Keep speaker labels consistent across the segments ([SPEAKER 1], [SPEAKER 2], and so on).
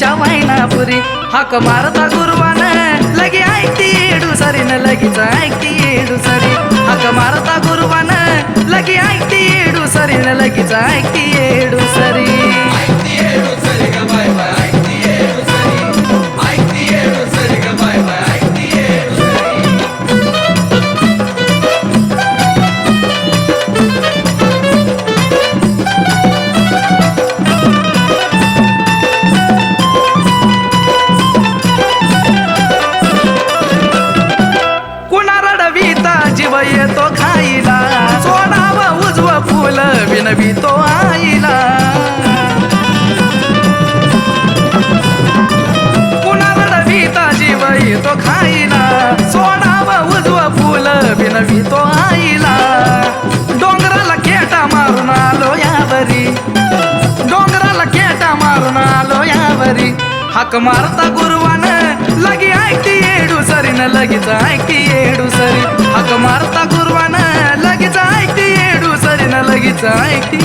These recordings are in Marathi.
[SPEAKER 1] तिच्या वायनापुरी हाक मारता गुरुवान. लगी ऐकती येडू सरीन लगीच ऐकती येडू सरी हाक मारता गुरुवान. लगी ऐकती येडू सरीन लगीच ऐकती आलो हाक मारता गुरुवान. लगी ऐकती येडू न लगीच ऐकती येडू सरी. हाक मारता गुरुवान. लगीच ऐकती येडू सरीन लगीच ऐकती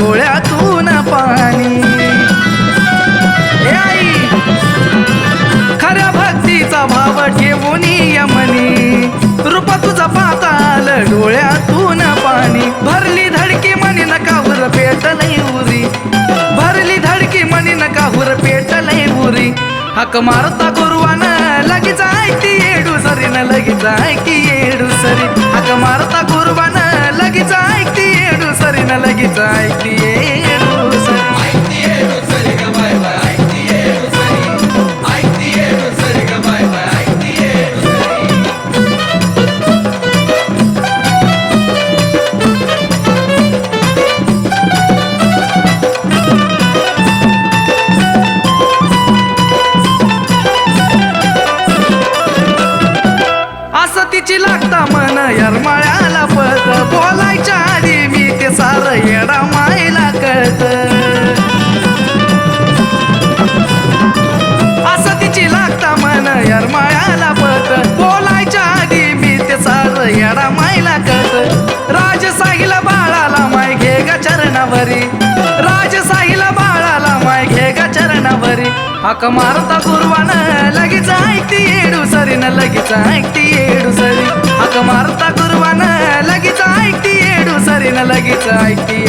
[SPEAKER 1] डोळ्यातून पाणी. आई खऱ्या भक्तीचा भाव ठेवून यमनी रूप तुझा पाताल डोळ्यातून पाणी. भरली धडकी मनी नकावर पेटलय उरी. भरली धडकी म्हणी नकावर पेटलय उरी. हक मारता गुरुवान लगीच ऐकती येडू सरीन लगीच ऐकती सरीन लगीच चरणावरी. राज बाळाला माय घे ग चरणावरी. हाक मारता गुरुवान लगेच ऐकती येडू न लगेच ऐकती येडू सरी. हाक मारता गुरुवान लगेच ऐकती येडू न लगेच ऐकती